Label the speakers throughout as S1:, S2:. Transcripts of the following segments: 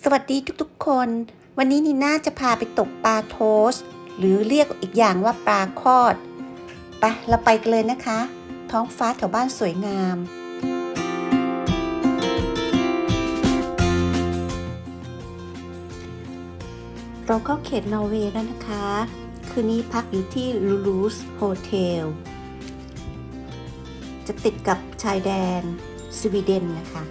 S1: สวัสดีทุกๆคน วันนี้นีน่าจะพาไปตกปลาโทส หรือเรียกอีกอย่างว่าปลาคอดไปเราไปกันเลยนะคะ ท้องฟ้าแถวบ้านสวยงาม เราเข้าเขตนอร์เวย์แล้วนะคะ คืนนี้พักอยู่ที่ลูลูสโฮเทลจะติดกับชายแดนสวีเดนนะคะ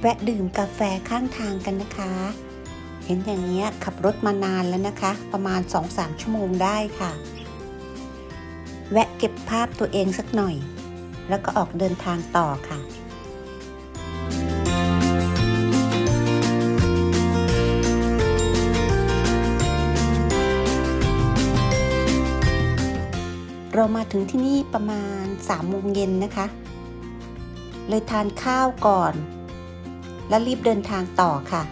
S1: แวะดื่มกาแฟข้างทางกันนะคะ เห็นอย่างนี้ขับรถมานานแล้วนะคะ ประมาณ 2-3 ชั่วโมงได้ค่ะ แวะเก็บภาพตัวเองสักหน่อย แล้วก็ออกเดินทางต่อค่ะเรามาถึงที่นี่ประมาณ3โมงเย็นนะคะ เลยทานข้าวก่อน แล้วรีบเดินทางต่อค่ะ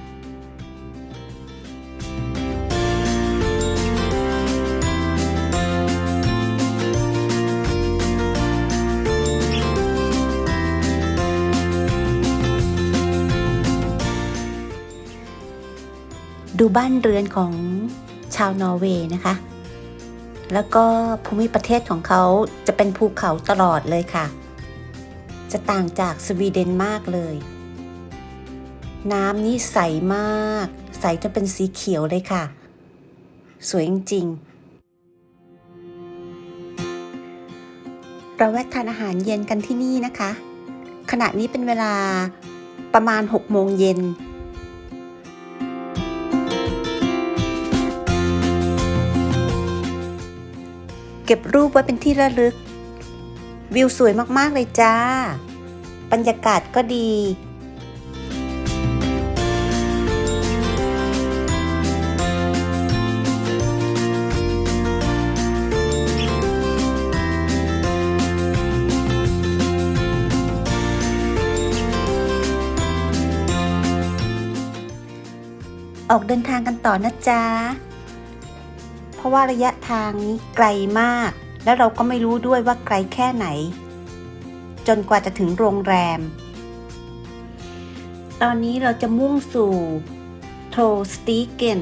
S1: ดูบ้านเรือนของชาวนอร์เวย์นะคะ แล้วก็ภูมิประเทศของเขาจะเป็นภูเขาตลอดเลยค่ะ จะต่างจากสวีเดนมากเลย น้ำนี่ใสมาก ใสจนเป็นสีเขียวเลยค่ะ สวยจริงๆ เราแวะทานอาหารเย็นกันที่นี่นะคะ ขณะนี้เป็นเวลาประมาณ 6 โมงเย็นเก็บรูปไว้เป็นที่ระลึก วิวสวยมาก ๆ เลยจ้า บรรยากาศก็ดี ออกเดินทางกันต่อนะจ๊ะ เพราะว่าระยะทางนี้ไกลมาก แล้วเราก็ไม่รู้ด้วยว่าไกลแค่ไหน จนกว่าจะถึงโรงแรม ตอนนี้เราจะมุ่งสู่โทรสตีเกน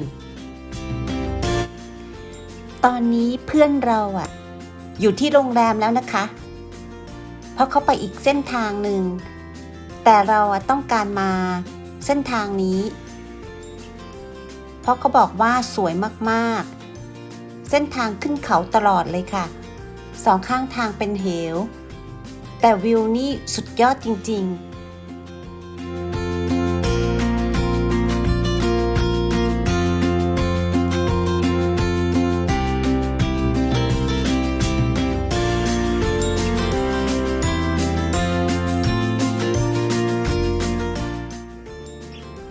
S1: ตอนนี้เพื่อนเราอะอยู่ที่โรงแรมแล้วนะคะ เพราะเขาไปอีกเส้นทางหนึ่ง แต่เราอะต้องการมาเส้นทางนี้ เพราะเขาบอกว่าสวยมากๆ เส้นทางขึ้นเขาตลอดเลยค่ะ สองข้างทางเป็นเหว แต่วิวนี่สุดยอดจริง ๆ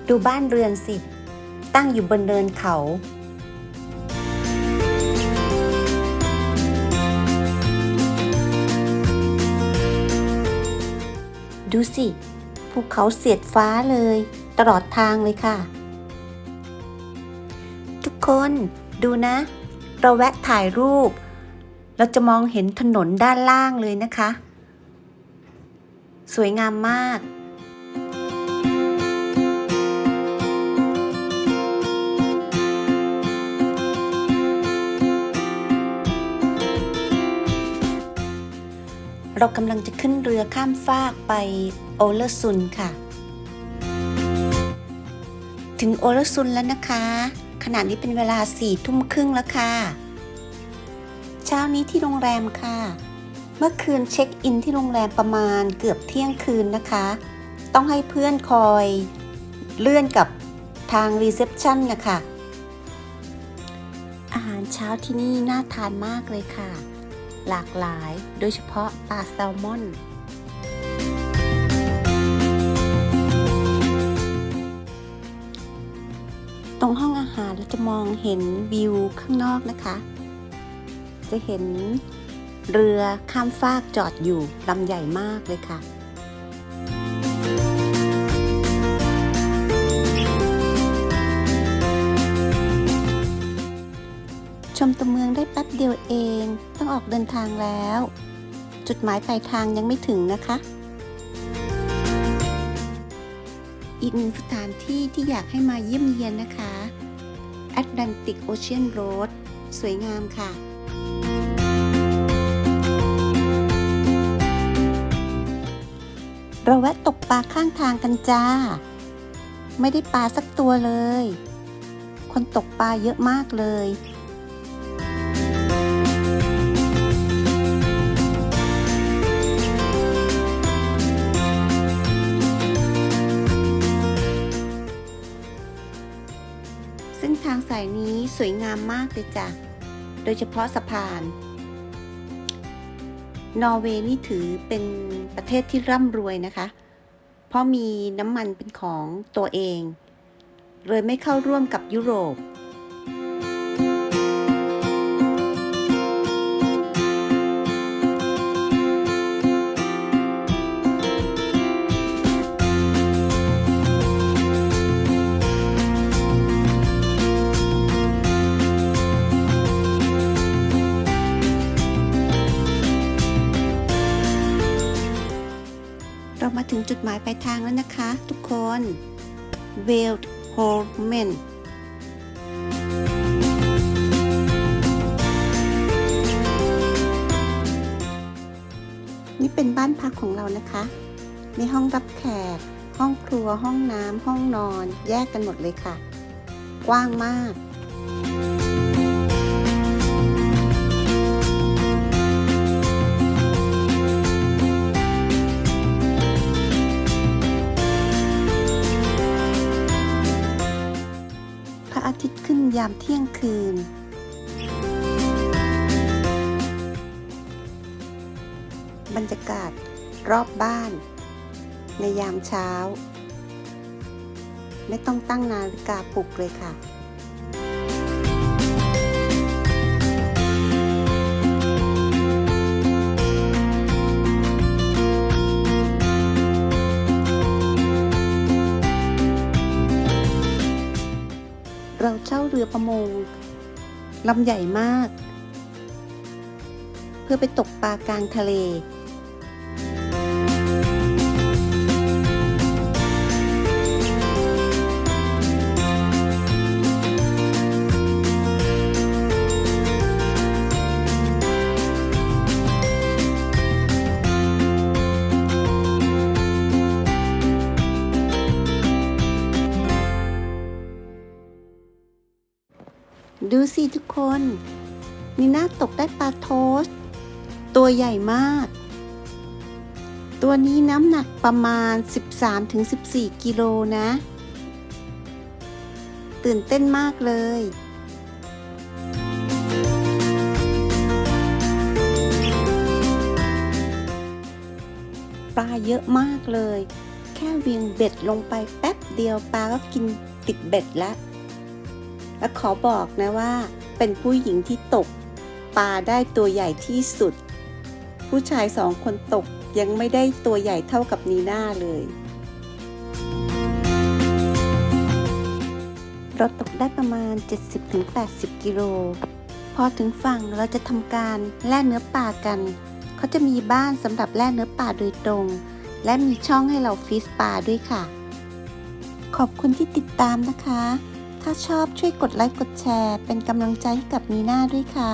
S1: ดูบ้านเรือนสิ ตั้งอยู่บนเนินเขา ดูสิภูเขาเสียดฟ้าเลย ตลอดทางเลยค่ะ ทุกคนดูนะ เราแวะถ่ายรูป เราจะมองเห็นถนนด้านล่างเลยนะคะ สวยงามมาก เรากำลังจะขึ้นเรือข้ามฟากไปโอเลอร์ซุนค่ะ ถึงโอเลอร์ซุนแล้วนะคะ ขณะนี้เป็นเวลาสี่ทุ่มครึ่งแล้วค่ะ เช้านี้ที่โรงแรมค่ะ เมื่อคืนเช็คอินที่โรงแรมประมาณเกือบเที่ยงคืนนะคะ ต้องให้เพื่อนคอยเลื่อนกับทางรีเซพชันนะคะ อาหารเช้าที่นี่น่าทานมากเลยค่ะ หลากหลาย โดยเฉพาะปลาแซลมอน ตรงห้องอาหารเราจะมองเห็นวิวข้างนอกนะคะ จะเห็นเรือข้ามฟากจอดอยู่ลำใหญ่มากเลยค่ะ มตัวเมืองได้แป๊บเดียวเอง ต้องออกเดินทางแล้ว จุดหมายปลายทางยังไม่ถึงนะคะ อีกหนึ่งสถานที่ที่อยากให้มาเยี่ยมเยียนนะคะ Atlantic Ocean Road สวยงามค่ะเราแวะตกปลาข้างทางกันจ้า ไม่ได้ปลาสักตัวเลย คนตกปลาเยอะมากเลย ทางสายนี้สวยงามมากเลยจ้ะ โดยเฉพาะสะพาน นอร์เวย์นี่ถือเป็นประเทศที่ร่ำรวยนะคะ เพราะมีน้ำมันเป็นของตัวเอง เลยไม่เข้าร่วมกับยุโรป ถึงจุดหมายปลายทางแล้วนะคะ ทุกคนเวลด์โฮลเมนนี่เป็นบ้านพักของเรานะคะ มีห้องรับแขก ห้องครัว ห้องน้ำ ห้องนอน แยกกันหมดเลยค่ะ กว้างมาก ยามเที่ยงคืน บรรยากาศรอบบ้าน ในยามเช้า ไม่ต้องตั้งนาฬิกาปลุกเลยค่ะ เราเช่าเรือประมงลำใหญ่มาก เพื่อไปตกปลากลางทะเล สิทุกคน นีน่าตกได้ปลาโทสต์ตัวใหญ่มาก ตัวนี้น้ำหนักประมาณ 13-14 กิโลนะ ตื่นเต้นมากเลยปลาเยอะมากเลย แค่เวียงเบ็ดลงไปแป๊บเดียวปลาก็กินติดเบ็ดแล้ว และขอบอกนะว่า เป็นผู้หญิงที่ตกปลาได้ตัวใหญ่ที่สุด ผู้ชายสองคนตกยังไม่ได้ตัวใหญ่เท่ากับนีน่าเลย เราตกได้ประมาณ 70-80 กิโล พอถึงฝั่งเราจะทำการแล่เนื้อปลากัน เขาจะมีบ้านสำหรับแล่เนื้อปลาโดยตรง และมีช่องให้เราฟิสปลาด้วยค่ะ ขอบคุณที่ติดตามนะคะ ถ้าชอบช่วยกดไลค์กดแชร์ เป็นกำลังใจให้กับนีน่าด้วยค่ะ